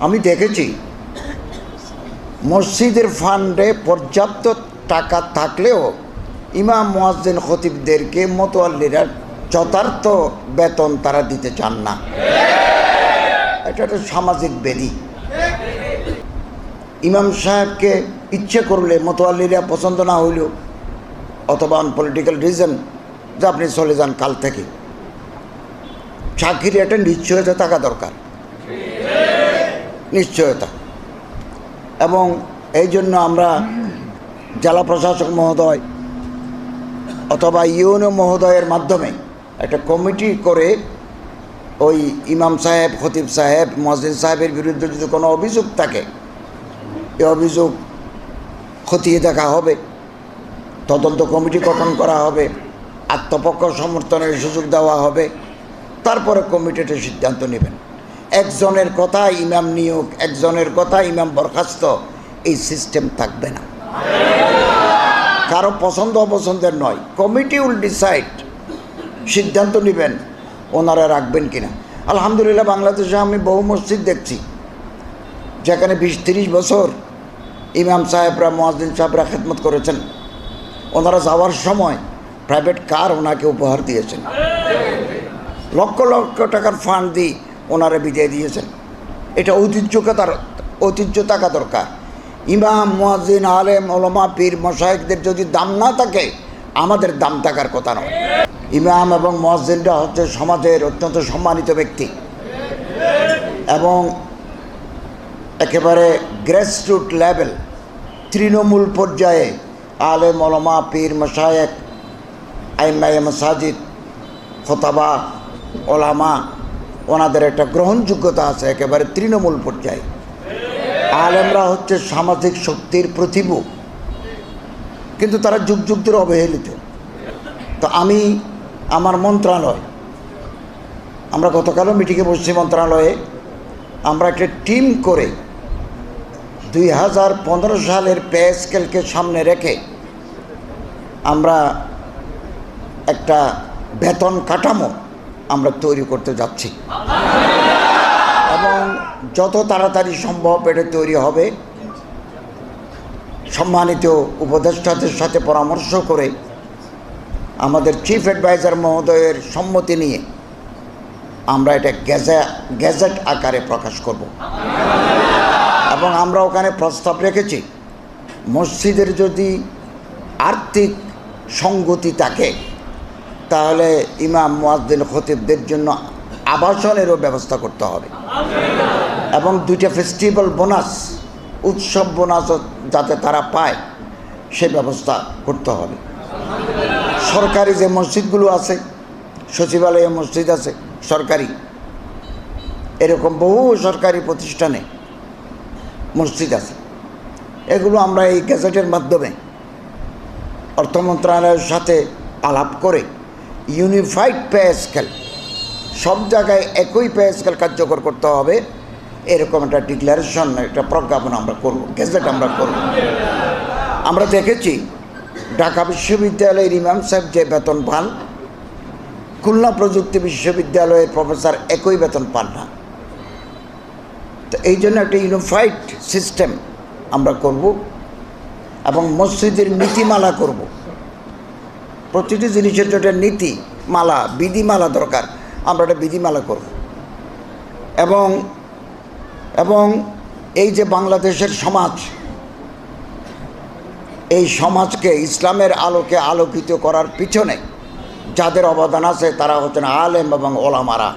আমি দেখেছি, মসজিদের ফান্ডে পর্যাপ্ত টাকা থাকলেও ইমাম মোয়াজ্জেন খতিবদেরকে মতোয়াল্লিরা যথার্থ বেতন তারা দিতে চান না। এটা একটা সামাজিক বেদি। ইমাম সাহেবকে ইচ্ছে করলে মতোয়াল্লিরা পছন্দ না হইলেও, অথবা অন পলিটিক্যাল রিজন যে আপনি চলে যান কাল থেকে। চাকরি একটা নিশ্চয়তা থাকা দরকার। নিশ্চয়তা। এবং এই জন্য আমরা জেলা প্রশাসক মহোদয় অথবা ইউনো মহোদয়ের মাধ্যমে একটা কমিটি করে ওই ইমাম সাহেব, খতিব সাহেব, মসজিদ সাহেবের বিরুদ্ধে যদি কোনো অভিযোগ থাকে, এই অভিযোগ খতিয়ে দেখা হবে, তদন্ত কমিটি গঠন করা হবে, আত্মপক্ষ সমর্থনের সুযোগ দেওয়া হবে, তারপরে কমিটিটা সিদ্ধান্ত নেবেন। একজনের কথা ইমাম নিয়োগ, একজনের কথা ইমাম বরখাস্ত, এই সিস্টেম থাকবে না। কারও পছন্দ অপছন্দের নয়। কমিটি উইল ডিসাইড সিদ্ধান্ত নেবেন, ওনারা রাখবেন কিনা। আলহামদুলিল্লাহ, বাংলাদেশে আমি বহু মসজিদ দেখছি, যেখানে বিশ তিরিশ বছর ইমাম সাহেবরা মোয়াজ্দিন সাহেবরা খেদমত করেছেন। ওনারা যাওয়ার সময় প্রাইভেট কার ওনাকে উপহার দিয়েছেন। লক্ষ লক্ষ টাকার ফান্ড দিয়ে ওনারা বিদায় দিয়েছেন। এটা ঐতিহ্যকে তার ঐতিহ্য থাকা দরকার। ইমাম, মুয়াজ্জিন, আলেম, ওলমা, পীর মশাইকদের যদি দাম না থাকে, আমাদের দাম থাকার কথা নয়। ইমাম এবং মুয়াজ্জিনরা হচ্ছে সমাজের অত্যন্ত সম্মানিত ব্যক্তি। এবং একেবারে গ্রেসরুট লেভেল তৃণমূল পর্যায়ে আলে মলমা পীর মশায়েক আইমাই মসাজিদ, খোতাবা, ওলামা ওনাদের একটা গ্রহণযোগ্যতা আছে, একেবারে তৃণমূল পর্যায়ে। আলেমরা হচ্ছে সামাজিক শক্তির প্রতিভু। কিন্তু তারা যুগ যুগ ধরে অবহেলিত। তো আমি, আমার মন্ত্রণালয়, আমরা গতকালও মিটিংয়ে বসছি মন্ত্রণালয়ে, আমরা একটা টিম করে দুই হাজার পনেরো সালের পে স্কেলকে সামনে রেখে আমরা একটা বেতন কাঠামো আমরা তৈরি করতে যাচ্ছি। এবং যত তাড়াতাড়ি সম্ভব এটা তৈরি হবে। সম্মানিত উপদেষ্টাদের সাথে পরামর্শ করে আমাদের চিফ অ্যাডভাইজার মহোদয়ের সম্মতি নিয়ে আমরা এটা গ্যাজে গ্যাজেট আকারে প্রকাশ করব। এবং আমরা ওখানে প্রস্তাব রেখেছি, মসজিদের যদি আর্থিক সঙ্গতি থাকে তাহলে ইমাম মুয়াজ্জিন খতিবদের জন্য আবাসনেরও ব্যবস্থা করতে হবে। এবং দুইটা ফেস্টিভ্যাল বোনাস উৎসব বোনাসও যাতে তারা পায়, সে ব্যবস্থা করতে হবে। সরকারি যে মসজিদগুলো আছে, সচিবালয়ে মসজিদ আছে, সরকারি। এরকম বহু সরকারি প্রতিষ্ঠানে মসজিদ আছে। এগুলো আমরা এই গ্যাজেটের মাধ্যমে অর্থ মন্ত্রণালয়ের সাথে আলাপ করে ইউনিফাইড পে সব জায়গায় একই পে স্কেল কার্যকর করতে হবে। এরকম একটা ডিক্লারেশন একটা প্রজ্ঞাপন আমরা করব গেজেট আমরা করব। আমরা দেখেছি, ঢাকা বিশ্ববিদ্যালয়ের ইমাম সাহেব যে বেতন পান, খুলনা প্রযুক্তি বিশ্ববিদ্যালয়ের প্রফেসর একই বেতন পান না। তো এই জন্য একটা ইউনিফাইড সিস্টেম আমরা করব এবং মসজিদের নীতিমালা করব। প্রতিটি জিনিসের জন্য নীতি, মালা, বিধিমালা দরকার। আমরা একটা বিধিমালা করব। এবং এবং এই যে বাংলাদেশের সমাজ, এই সমাজকে ইসলামের আলোকে আলোকিত করার পিছনে যাদের অবদান আছে তারা হচ্ছেন আলেম এবং ওলামারা।